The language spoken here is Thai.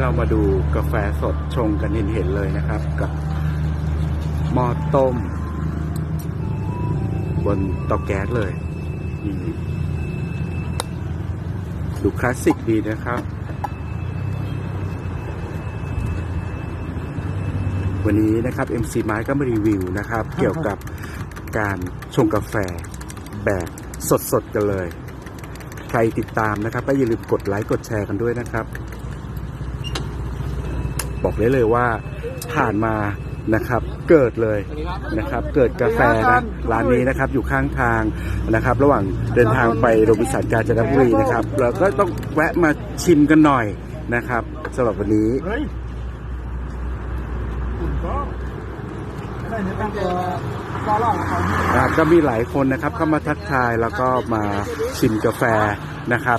เรามาดูกาแฟสดชงกันเห็นๆเลยนะครับ กับหม้อต้ม บนเตาแก๊สเลยนี่ดูคลาสสิกดีนะครับ วันนี้นะครับ MC ไม้ก็มารีวิวนะครับ เกี่ยวกับการชงกาแฟแบบสดๆกันเลย ใครติดตามนะครับก็อย่าลืมกดไลค์กดแชร์กันด้วยนะครับ บอกได้เลยว่าผ่านมานะครับเกิดเลยนะครับเกิดกาแฟนะร้านนี้นะครับอยู่ข้างทางนะครับ ระหว่างเดินทางไปโรบินสันกาญจนบุรีนะครับเราก็ต้องแวะมาชิมกันหน่อยนะครับสำหรับวันนี้ก็มีหลายคนนะครับเข้ามาทักทายแล้วก็มาชิมกาแฟนะครับ